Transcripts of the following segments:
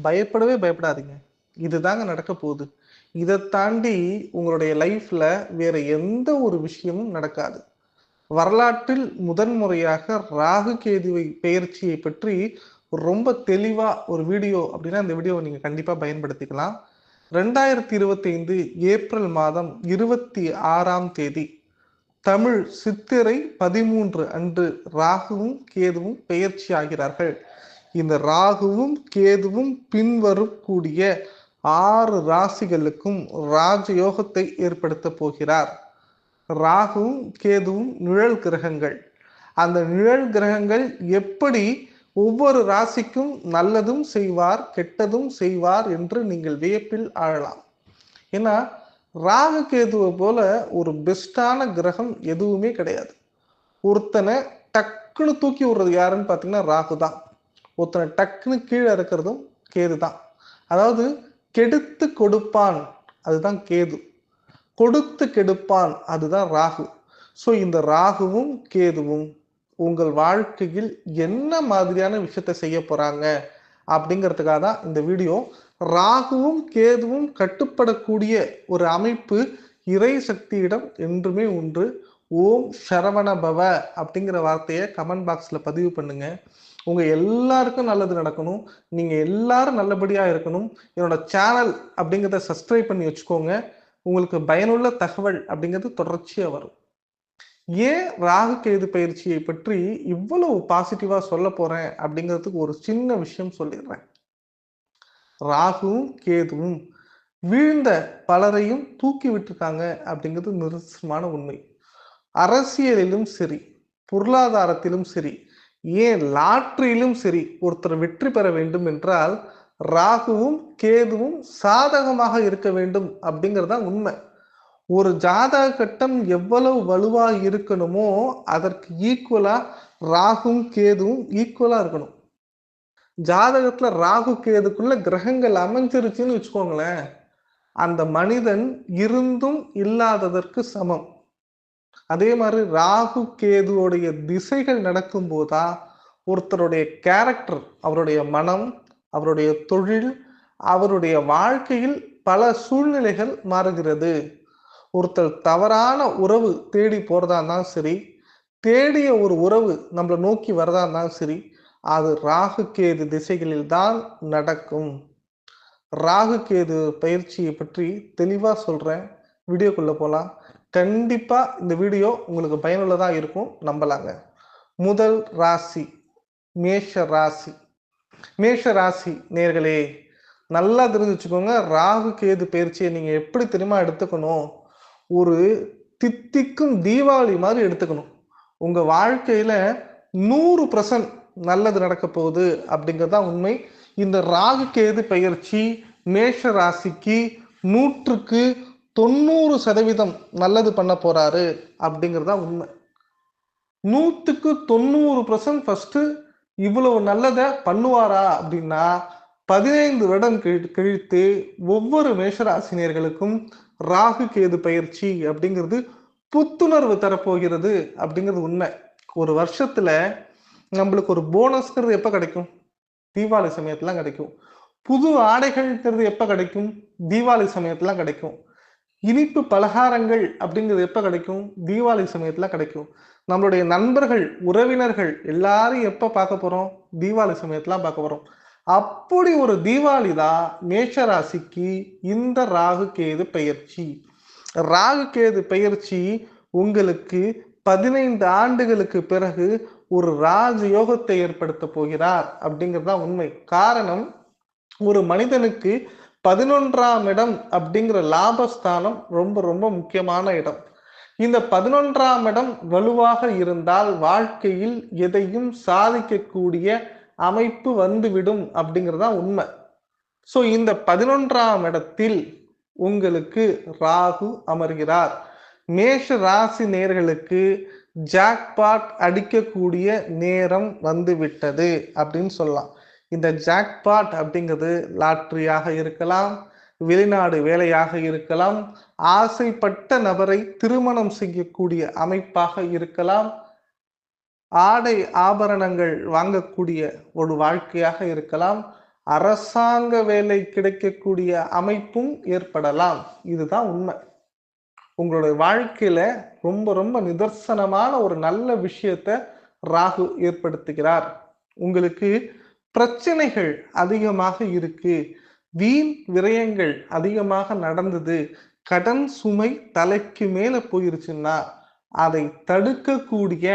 பயப்படவே பயப்படாதீங்க. இதுதாங்க நடக்க போகுது. இதை தாண்டி உங்களுடைய லைஃப்ல வேற எந்த ஒரு விஷயமும் நடக்காது. வரலாற்றில் முதன்முறையாக ராகு கேதுவை பயிற்சியை பற்றி ரொம்ப தெளிவா ஒரு வீடியோ அப்படின்னா இந்த வீடியோவை நீங்க கண்டிப்பா பயன்படுத்திக்கலாம். ரெண்டாயிரத்தி இருபத்தி ஐந்து ஏப்ரல் மாதம் இருபத்தி ஆறாம் தேதி தமிழ் சித்திரை பதிமூன்று அன்று ராகுவும் கேதுவும் பெயர்ச்சி ஆகிறார்கள். இந்த ராகுவும் கேதுவும் பின்வரக்கூடிய ஆறு ராசிகளுக்கும் ராஜயோகத்தை ஏற்படுத்த போகிறார். ராகுவும் கேதுவும் நிழல் கிரகங்கள். அந்த நிழல் கிரகங்கள் எப்படி ஒவ்வொரு ராசிக்கும் நல்லதும் செய்வார் கெட்டதும் செய்வார் என்று நீங்கள் வியப்பில் ஆழலாம். ஏன்னா ராகு கேதுவை போல ஒரு பெஸ்டான கிரகம் எதுவுமே கிடையாது. ஒருத்தனை டக்குன்னு தூக்கி விடுறது யாருன்னு பார்த்தீங்கன்னா ராகு தான் ஒருத்தனை டக்குன்னு கீழே இருக்கிறதும் கேது தான். அதாவது கெடுத்து கொடுப்பான் அதுதான் கேது. கொடுத்து கெடுப்பான் அதுதான் ராகு. ஸோ இந்த ராகுவும் கேதுவும் உங்கள் வாழ்க்கையில் என்ன மாதிரியான விஷயத்தை செய்ய போறாங்க அப்படிங்கிறதுக்காக தான் இந்த வீடியோ. ராகுவும் கேதுவும் கட்டுப்படக்கூடிய ஒரு அமைப்பு இறை சக்தியிடம் என்றுமே உண்டு ஓம் சரவண பவ அப்படிங்கிற வார்த்தையை கமெண்ட் பாக்ஸில் பதிவு பண்ணுங்க. உங்க எல்லாருக்கும் நல்லது நடக்கணும். நீங்க எல்லாரும் நல்லபடியா இருக்கணும். என்னோட சேனல் அப்படிங்கிறத சப்ஸ்கிரைப் பண்ணி வச்சுக்கோங்க. உங்களுக்கு பயனுள்ள தகவல் அப்படிங்கிறது தொடர்ச்சியா வரும். ஏன் ராகு கேது பயிற்சியை பற்றி இவ்வளவு பாசிட்டிவா சொல்ல போறேன் அப்படிங்கிறதுக்கு ஒரு சின்ன விஷயம் சொல்லிடுறேன். ராகுவும் கேதுவும் வீழ்ந்த பலரையும் தூக்கி விட்டுருக்காங்க அப்படிங்கிறது நிரசமான உண்மை. அரசியலிலும் சரி பொருளாதாரத்திலும் சரி ஏன் லாட்ரியிலும் சரி ஒருத்தர் வெற்றி பெற வேண்டும் என்றால் ராகுவும் கேதுவும் சாதகமாக இருக்க வேண்டும் அப்படிங்கிறதா உண்மை. ஒரு ஜாதக கட்டம் எவ்வளவு வலுவா இருக்கணுமோ அதற்கு ஈக்குவலா ராகும் கேதுவும் ஈக்குவலா இருக்கணும். ஜாதகத்துல ராகு கேதுக்குள்ள கிரகங்கள் அமைஞ்சிருச்சுன்னு வச்சுக்கோங்களேன். அந்த மனிதன் இருந்தும் இல்லாததற்கு சமம். அதே மாதிரி ராகு கேதுவோடைய திசைகள் நடக்கும் போதா ஒருத்தருடைய கேரக்டர் அவருடைய மனம் அவருடைய தொழில் அவருடைய வாழ்க்கையில் பல சூழ்நிலைகள் மாறுகிறது. ஒருத்தர் தவறான உறவு தேடி போறதா இருந்தாலும் சரி தேடிய ஒரு உறவு நம்மளை நோக்கி வரதா இருந்தாலும் சரி அது ராகு கேது திசைகளில் தான் நடக்கும். ராகு கேது பயிற்சியை பற்றி தெளிவாக சொல்றேன். வீடியோக்குள்ள போகலாம் கண்டிப்பா இந்த வீடியோ உங்களுக்கு பயனுள்ளதா இருக்கும் நம்பலாங்க. முதல் ராசி மேஷ ராசி. மேஷ ராசி நேர்களே நல்லா தெரிஞ்சு வச்சுக்கோங்க ராகு கேது பயிற்சியை நீங்க எப்படி தெரியுமா எடுத்துக்கணும்? ஒரு தித்திக்கும் தீபாவளி மாதிரி எடுத்துக்கணும். உங்க வாழ்க்கையில நூறு பர்சன்ட் நல்லது நடக்க போகுது அப்படிங்கிறது தான் உண்மை. இந்த ராகு கேது பயிற்சி மேஷ ராசிக்கு நூற்றுக்கு தொண்ணூறு சதவீதம் நல்லது பண்ண போறாரு அப்படிங்கிறது தான் உண்மை. நூற்றுக்கு தொண்ணூறு பர்சன்ட் ஃபர்ஸ்ட் இவ்வளவு நல்லதை பண்ணுவாரா அப்படின்னா பதினைந்து வருடம் கழித்து ஒவ்வொரு மேஷராசினியர்களுக்கும் ராகு கேது பயிற்சி அப்படிங்கிறது புத்துணர்வு தரப்போகிறது அப்படிங்கிறது உண்மை. ஒரு வருஷத்துல நம்மளுக்கு ஒரு போனஸ்ங்கிறது எப்போ கிடைக்கும்? தீபாவளி சமயத்துலாம் கிடைக்கும். புது ஆடைகள்ங்கிறது எப்போ கிடைக்கும்? தீபாவளி சமயத்துலாம் கிடைக்கும். இனிப்பு பலகாரங்கள் அப்படிங்கிறது எப்போ கிடைக்கும்? தீபாவளி சமயத்தில் கிடைக்கும். நம்மளுடைய நண்பர்கள் உறவினர்கள் எல்லாரும் எப்போ பார்க்க போகிறோம் தீபாவளி சமயத்தில் பார்க்க போகிறோம் அப்படி ஒரு தீபாவளி தான் மேஷ ராசிக்கு இந்த ராகு கேது பயிற்சி ராகு கேது பயிற்சி உங்களுக்கு பதினைந்து ஆண்டுகளுக்கு பிறகு ஒரு ராஜ யோகத்தை ஏற்படுத்த போகிறார் அப்படிங்கிறது தான் உண்மை. காரணம் ஒரு மனிதனுக்கு பதினொன்றாம் இடம் அப்படிங்கிற லாபஸ்தானம் ரொம்ப ரொம்ப முக்கியமான இடம். இந்த பதினொன்றாம் இடம் வலுவாக இருந்தால் வாழ்க்கையில் எதையும் சாதிக்கக்கூடிய அமைப்பு வந்துவிடும் அப்படிங்கிறதா உண்மை. ஸோ இந்த பதினொன்றாம் இடத்தில் உங்களுக்கு ராகு அமர்கிறார். மேஷ ராசி நேர்களுக்கு ஜாக்பாட் அடிக்கக்கூடிய நேரம் வந்துவிட்டது அப்படின்னு சொல்லலாம். இந்த ஜாக்பாட் அப்படிங்கிறது லாட்ரியாக இருக்கலாம் வெளிநாடு வேலையாக இருக்கலாம் ஆசைப்பட்ட நபரை திருமணம் செய்யக்கூடிய அமைப்பாக இருக்கலாம் ஆடை ஆபரணங்கள் வாங்கக்கூடிய ஒரு வாழ்க்கையாக இருக்கலாம் அரசாங்க வேலை கிடைக்கக்கூடிய அமைப்பும் ஏற்படலாம். இதுதான் உண்மை. உங்களுடைய வாழ்க்கையில ரொம்ப ரொம்ப நிதர்சனமான ஒரு நல்ல விஷயத்த ராகு ஏற்படுத்துகிறார். உங்களுக்கு பிரச்சனைகள் அதிகமாக இருக்கு. வீண் விரயங்கள் அதிகமாக நடந்தது. கடன் சுமை தலைக்கு மேல போயிருச்சுன்னா அதை தடுக்கக்கூடிய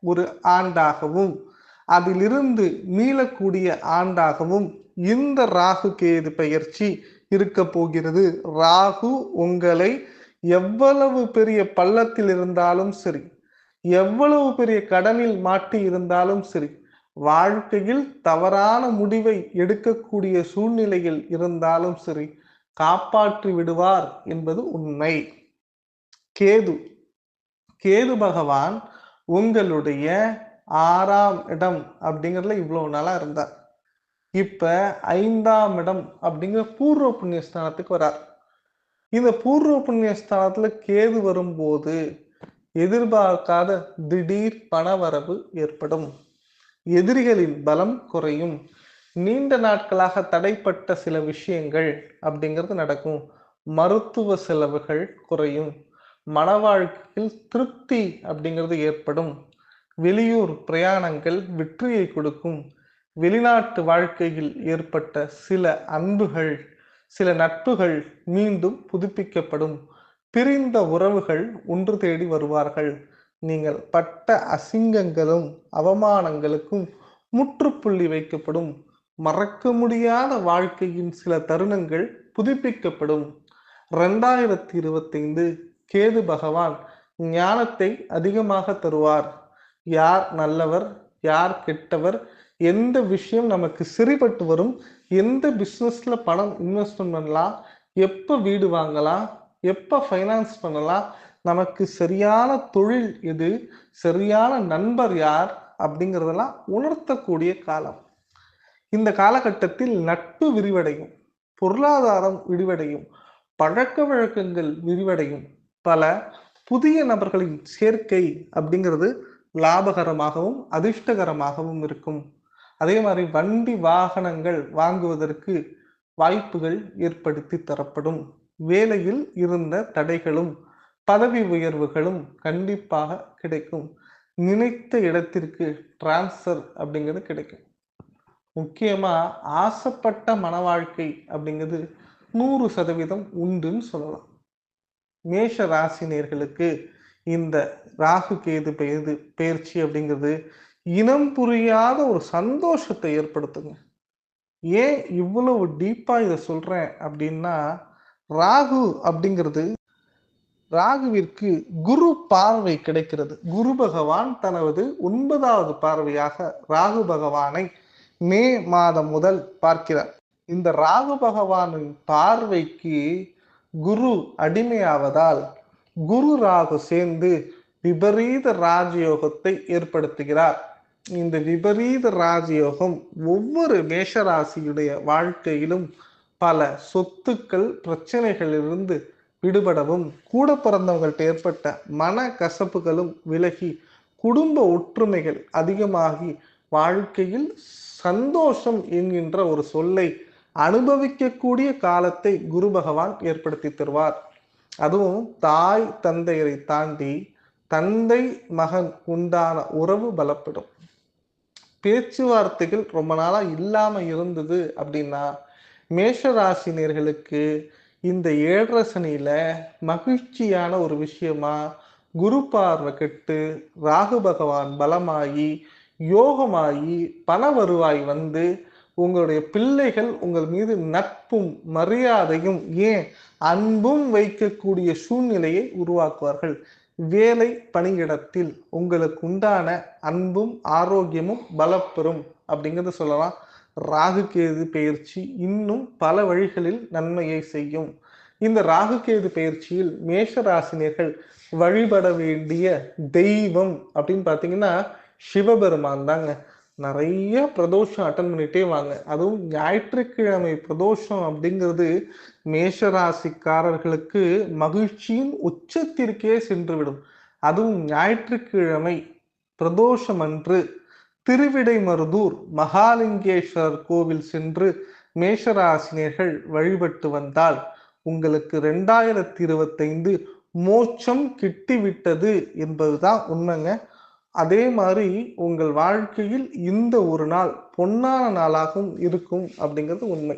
ஒரு ஆண்டாகவும் அதிலிருந்து மீளக்கூடிய ஆண்டாகவும் இந்த ராகு கேது பயிற்சி இருக்க போகிறது. ராகு உங்களை எவ்வளவு பெரிய பள்ளத்தில் இருந்தாலும் சரி எவ்வளவு பெரிய கடனில் மாட்டி இருந்தாலும் சரி வாழ்க்கையில் தவறான முடிவை எடுக்கக்கூடிய சூழ்நிலையில் இருந்தாலும் சரி காப்பாற்றி விடுவார் என்பது உண்மை. கேது. கேது பகவான் உங்களுடைய ஆறாம் இடம் அப்படிங்கிறதுல இவ்வளவு நாளா இருந்தார். இப்ப ஐந்தாம் இடம் அப்படிங்கிற பூர்வ புண்ணியஸ்தானத்துக்கு வரார். இந்த பூர்வ புண்ணியஸ்தானத்துல கேது வரும்போது எதிர்பார்க்காத திடீர் பணவரவு ஏற்படும். எதிரிகளின் பலம் குறையும். நீண்ட நாட்களாக தடைப்பட்ட சில விஷயங்கள் அப்படிங்கிறது நடக்கும். மருத்துவ செலவுகள் குறையும். மன வாழ்க்கையில் திருப்தி அப்படிங்கிறது ஏற்படும். வெளியூர் பிரயாணங்கள் வெற்றியை கொடுக்கும். வெளிநாட்டு வாழ்க்கையில் ஏற்பட்ட சில அன்புகள் சில நட்புகள் மீண்டும் புதுப்பிக்கப்படும். பிரிந்த உறவுகள் ஒன்று தேடி வருவார்கள். நீங்கள் பட்ட அசிங்கங்களும் அவமானங்களுக்கும் முற்றுப்புள்ளி வைக்கப்படும். மறக்க முடியாத வாழ்க்கையின் சில தருணங்கள் புதுப்பிக்கப்படும். ரெண்டாயிரத்தி இருபத்தைந்து கேது பகவான் ஞானத்தை அதிகமாக தருவார். யார் நல்லவர் யார் கெட்டவர் எந்த விஷயம் நமக்கு சரிபட்டு வரும் எந்த பிஸ்னஸ்ல பணம் இன்வெஸ்ட்மெண்ட் பண்ணலாம் எப்போ வீடு வாங்கலாம் எப்போ ஃபைனான்ஸ் பண்ணலாம் நமக்கு சரியான தொழில் எது சரியான நண்பர் யார் அப்படிங்கிறதெல்லாம் உணர்த்தக்கூடிய காலம். இந்த காலகட்டத்தில் நட்பு விரிவடையும் பொருளாதாரம் விரிவடையும் பழக்க வழக்கங்கள் விரிவடையும். பல புதிய நபர்களின் சேர்க்கை அப்படிங்கிறது லாபகரமாகவும் அதிர்ஷ்டகரமாகவும் இருக்கும். அதே மாதிரி வண்டி வாகனங்கள் வாங்குவதற்கு வாய்ப்புகள் ஏற்படுத்தி தரப்படும். வேலையில் இருந்த தடைகளும் பதவி உயர்வுகளும் கண்டிப்பாக கிடைக்கும். நினைத்த இடத்திற்கு டிரான்ஸ்ஃபர் அப்படிங்கிறது கிடைக்கும். முக்கியமாக ஆசைப்பட்ட மன வாழ்க்கை அப்படிங்கிறது நூறு சதவீதம் உண்டுன்னு சொல்லலாம். மேஷ ராசினியர்களுக்கு இந்த ராகு கேது பெயர்து பயிற்சி அப்படிங்கிறது இனம் புரியாத ஒரு சந்தோஷத்தை ஏற்படுத்துங்க. ஏன் இவ்வளவு டீப்பாக இதை சொல்கிறேன் அப்படின்னா ராகு அப்படிங்கிறது ராகுவிற்கு குரு பார்வை கிடைக்கிறது. குரு பகவான் தனது ஒன்பதாவது பார்வையாக ராகு பகவானை மே மாதம் முதல் பார்க்கிறார். இந்த ராகு பகவானின் பார்வைக்கு குரு அடிமையாவதால் குரு ராகு சேர்ந்து விபரீத ராஜயோகத்தை ஏற்படுத்துகிறார். இந்த விபரீத ராஜயோகம் ஒவ்வொரு மேஷராசியுடைய வாழ்க்கையிலும் பல சொத்துக்கள் பிரச்சனைகளிலிருந்து விடுபடவும் கூட பிறந்தவங்கள்ட்ட ஏற்பட்ட மன கசப்புகளும் விலகி குடும்ப ஒற்றுமைகள் அதிகமாகி வாழ்க்கையில் சந்தோஷம் என்கின்ற ஒரு சொல்லை அனுபவிக்கக்கூடிய காலத்தை குரு பகவான் ஏற்படுத்தி தருவார். அதுவும் தாய் தந்தையரை தாண்டி தந்தை மகன் உண்டான உறவு பலப்படும். பேச்சுவார்த்தைகள் ரொம்ப நாளாக இல்லாமல் இருந்தது அப்படின்னா மேஷராசினியர்களுக்கு இந்த ஏழரை சனியில மகிழ்ச்சியான ஒரு விஷயமா குரு பார்வை கெட்டு ராகு பகவான் பலமாகி யோகமாகி பண வருவாய் வந்து உங்களுடைய பிள்ளைகள் உங்கள் மீது நட்பும் மரியாதையும் ஏன்? அன்பும் வைக்கக்கூடிய சூழ்நிலையை உருவாக்குவார்கள். வேலை பணியிடத்தில் உங்களுக்கு உண்டான அன்பும் ஆரோக்கியமும் பலப்பெறும் அப்படிங்கிறத சொல்லலாம். ராகுகேது பயிற்சி இன்னும் பல வழிகளில் நன்மையை செய்யும். இந்த ராகுகேது பயிற்சியில் மேஷ ராசினியர்கள் வழிபட வேண்டிய தெய்வம் அப்படின்னு பார்த்தீங்கன்னா சிவபெருமான் தாங்க. நிறைய பிரதோஷம் அட்டன் பண்ணிட்டே வாங்க. அதுவும் ஞாயிற்றுக்கிழமை பிரதோஷம் அப்படிங்கிறது மேஷராசிக்காரர்களுக்கு மகிழ்ச்சியின் உச்சத்திற்கே சென்றுவிடும். அதுவும் ஞாயிற்றுக்கிழமை பிரதோஷம் அன்று திருவிடைமருதூர் மகாலிங்கேஸ்வரர் கோவில் சென்று மேஷராசினியர்கள் வழிபட்டு வந்தால் உங்களுக்கு ரெண்டாயிரத்தி இருபத்தைந்து மோட்சம் கிட்டிவிட்டது என்பதுதான் உண்மைங்க. அதே மாதிரி உங்கள் வாழ்க்கையில் இந்த ஒரு நாள் பொன்னான நாளாகவும் இருக்கும் அப்படிங்கிறது உண்மை.